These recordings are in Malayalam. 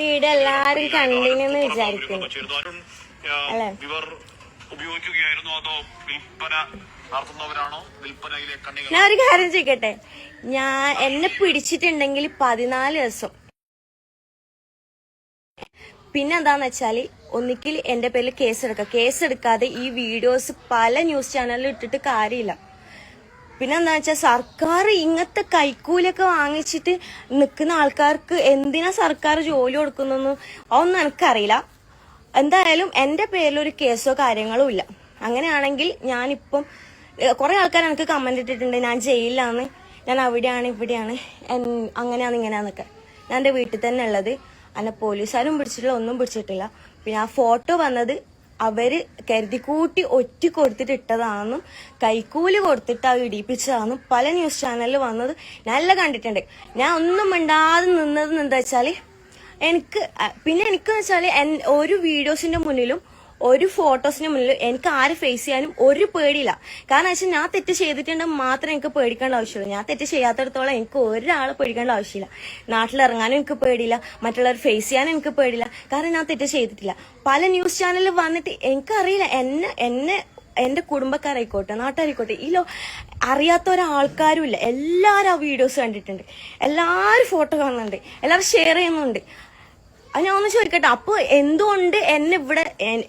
വീഡിയോ എല്ലാരും കണ്ടിനെന്ന് വിചാരിക്കും. വിചാരിക്കുന്നു? ഇവർ ഉപയോഗിക്കുകയായിരുന്നു അതോ വിൽപ്പന നടത്തുന്നവരാണോ? വിൽപ്പനയിലെ കണ്ണികൾ ഞാൻ ഒരു കാര്യം ചോദിക്കട്ടെ? ഞാൻ എന്നെ പിടിച്ചിട്ടുണ്ടെങ്കിൽ പതിനാല് ദിവസം. പിന്നെ എന്താന്ന് വെച്ചാൽ ഒന്നിക്കിൽ എന്റെ പേരിൽ കേസ് കേസെടുക്കാതെ ഈ വീഡിയോസ് പല ന്യൂസ് ചാനലിൽ ഇട്ടിട്ട് കാര്യമില്ല. പിന്നെ എന്താ വെച്ചാൽ സർക്കാർ ഇങ്ങനത്തെ കൈക്കൂലൊക്കെ വാങ്ങിച്ചിട്ട് നിൽക്കുന്ന ആൾക്കാർക്ക് എന്തിനാ സർക്കാർ ജോലി കൊടുക്കുന്നതെന്ന് അതൊന്നും എനിക്കറിയില്ല. എന്തായാലും എന്റെ പേരിൽ ഒരു കേസോ കാര്യങ്ങളോ ഇല്ല. അങ്ങനെയാണെങ്കിൽ ഞാനിപ്പം കുറെ ആൾക്കാർ എനിക്ക് കമന്റ് ഇട്ടിട്ടുണ്ട് ഞാൻ ജയിലിലാണ് ഞാൻ അവിടെയാണ് ഇവിടെയാണ് അങ്ങനെയാണ് ഇങ്ങനെയാന്നൊക്കെ ഞാൻ എന്റെ വീട്ടിൽ തന്നെ ഉള്ളത്. അന്നെ പോലീസുകാരും പിടിച്ചിട്ടില്ല ഒന്നും പിടിച്ചിട്ടില്ല. പിന്നെ ആ ഫോട്ടോ വന്നത് അവർ കരുതിക്കൂട്ടി ഒറ്റ കൊടുത്തിട്ട് ഇട്ടതാണെന്നും കൈക്കൂലി കൊടുത്തിട്ട് അത് ഇടിപ്പിച്ചതാണെന്നും പല ന്യൂസ് ചാനലിൽ വന്നത് നല്ല കണ്ടിട്ടുണ്ട്. ഞാൻ ഒന്നും മിണ്ടാതെ നിന്നത് എന്താ വെച്ചാൽ എനിക്ക് പിന്നെ എനിക്ക് വെച്ചാൽ എൻ- ഒരു വീഡിയോസിന്റെ മുന്നിലും ഒരു ഫോട്ടോസിന് മുന്നിൽ എനിക്ക് ആരെ ഫേസ് ചെയ്യാനും ഒരു പേടിയില്ല. കാരണം വെച്ചാൽ ഞാൻ തെറ്റ് ചെയ്തിട്ടുണ്ടെങ്കിൽ മാത്രം എനിക്ക് പേടിക്കേണ്ട ആവശ്യമുള്ളൂ ഞാൻ തെറ്റ് ചെയ്യാത്തടത്തോളം എനിക്ക് ഒരാളെ പേടിക്കേണ്ട ആവശ്യമില്ല. നാട്ടിലിറങ്ങാനും എനിക്ക് പേടിയില്ല. മറ്റുള്ളവർ ഫേസ് ചെയ്യാനും എനിക്ക് പേടിയില്ല. കാരണം ഞാൻ തെറ്റ് ചെയ്തിട്ടില്ല. പല ന്യൂസ് ചാനലിൽ വന്നിട്ട് എനിക്കറിയില്ല എന്നെ എന്നെ എന്റെ കുടുംബക്കാരായിക്കോട്ടെ നാട്ടുകാരായിക്കോട്ടെ ഈ ലോ അറിയാത്ത ഒരാൾക്കാരും ഇല്ല എല്ലാവരും ആ വീഡിയോസ് കണ്ടിട്ടുണ്ട്. എല്ലാവരും ഫോട്ടോ കാണുന്നുണ്ട്. എല്ലാവരും ഷെയർ ചെയ്യുന്നുണ്ട്. ഞാൻ ഒന്ന് ചോദിക്കട്ടെ. അപ്പൊ എന്തുകൊണ്ട് എന്നെ ഇവിടെ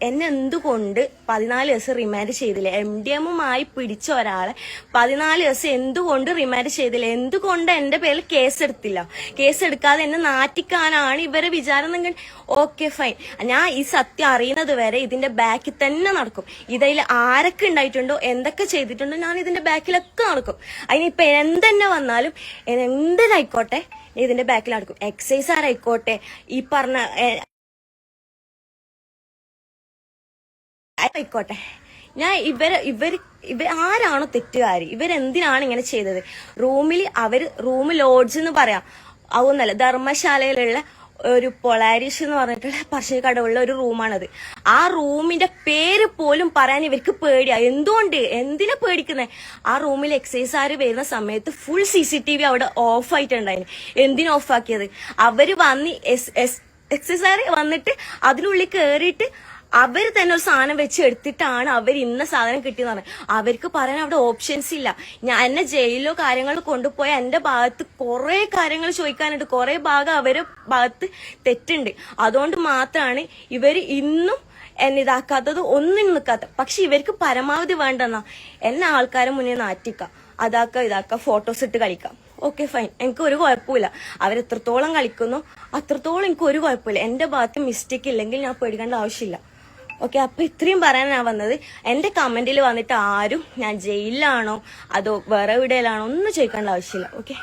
എന്നെ എന്തുകൊണ്ട് പതിനാല് ദിവസം റിമാൻഡ് ചെയ്തില്ല? എം ഡി എമ്മുമായി പിടിച്ച ഒരാളെ പതിനാല് ദിവസം എന്തുകൊണ്ട് റിമാൻഡ് ചെയ്തില്ല? എന്തുകൊണ്ട് എന്റെ പേരിൽ കേസ് എടുത്തില്ല? കേസ് എടുക്കാതെ എന്നെ നാറ്റിക്കാനാണ് ഇവരെ വിചാരം എന്നെങ്കിൽ ഓക്കെ ഫൈൻ ഞാൻ ഈ സത്യം അറിയുന്നത് വരെ ഇതിന്റെ ബാക്കിൽ തന്നെ നടക്കും. ഇതിൽ ആരൊക്കെ ഉണ്ടായിട്ടുണ്ടോ എന്തൊക്കെ ചെയ്തിട്ടുണ്ടോ ഞാൻ ഇതിന്റെ ബാക്കിലൊക്കെ നടക്കും. അതിനിപ്പോ എന്തെന്നെ വന്നാലും എന്തിനായിക്കോട്ടെ ഇതിന്റെ ബാക്കിൽ നടക്കും. എക്സൈസ് ആരായിക്കോട്ടെ ഈ പറഞ്ഞ ആയിക്കോട്ടെ ഞാൻ ഇവർ ഇവർ ഇവർ ആരാണോ തെറ്റുകാർ ഇവരെന്തിനാണ് ഇങ്ങനെ ചെയ്തത്? റൂമിൽ അവർ റൂം ലോഡ്ജ് എന്ന് പറയാം. അതൊന്നല്ല ധർമ്മശാലയിലുള്ള ഒരു പൊളാരിഷ് എന്ന് പറഞ്ഞിട്ടുള്ള പറശ്ശിനിക്കടവുള്ള ഒരു റൂമാണത്. ആ റൂമിന്റെ പേര് പോലും പറയാൻ ഇവർക്ക് പേടിയാ. എന്തുകൊണ്ട്? എന്തിനാ പേടിക്കുന്നത് ആ റൂമിൽ എക്സൈസുകാർ വരുന്ന സമയത്ത് full C C T V അവിടെ ഓഫ് ആയിട്ടുണ്ടായിരുന്നു എന്തിനാ ഓഫ് ആക്കിയത്? അവർ വന്ന് എക്സൈസുകാർ വന്നിട്ട് അതിനുള്ളിൽ കയറിയിട്ട് അവർ തന്നെ ഒരു സാധനം വെച്ച് എടുത്തിട്ടാണ് അവർ ഇന്ന സാധനം കിട്ടിയെന്ന് പറഞ്ഞത്. അവർക്ക് പറയാൻ അവിടെ ഓപ്ഷൻസ് ഇല്ല. ഞാൻ എന്നെ ജയിലിലോ കാര്യങ്ങൾ കൊണ്ടുപോയ എന്റെ ഭാഗത്ത് കുറെ കാര്യങ്ങൾ ചോദിക്കാനുണ്ട്. കുറെ ഭാഗം അവരെ ഭാഗത്ത് തെറ്റുണ്ട്. അതുകൊണ്ട് മാത്രമാണ് ഇവർ ഇന്നും എന്നെ ഇതാക്കാത്തത് ഒന്നും നിൽക്കാത്ത പക്ഷെ ഇവർക്ക് പരമാവധി വേണ്ടെന്നാ. എന്നെ ആൾക്കാരെ മുന്നിൽ നാറ്റിക്കാം അതാക്കാം ഇതാക്കാം ഫോട്ടോസ് ഇട്ട് കളിക്കാം. ഓക്കെ ഫൈൻ എനിക്ക് ഒരു കുഴപ്പമില്ല. അവരെത്രത്തോളം കളിക്കുന്നു അത്രത്തോളം എനിക്ക് ഒരു കുഴപ്പമില്ല. എന്റെ ഭാഗത്ത് മിസ്റ്റേക്ക് ഇല്ലെങ്കിൽ ഞാൻ പേടിക്കേണ്ട ആവശ്യമില്ല. ഓക്കെ അപ്പൊ ഇത്രയും പറയാനാണ് വന്നത്. എന്റെ കമന്റിൽ വന്നിട്ട് ആരും ഞാൻ ജയിലിലാണോ അതോ വേറെ എവിടെയിലാണോ ഒന്നും ചോദിക്കേണ്ട ആവശ്യമില്ല. ഓക്കെ?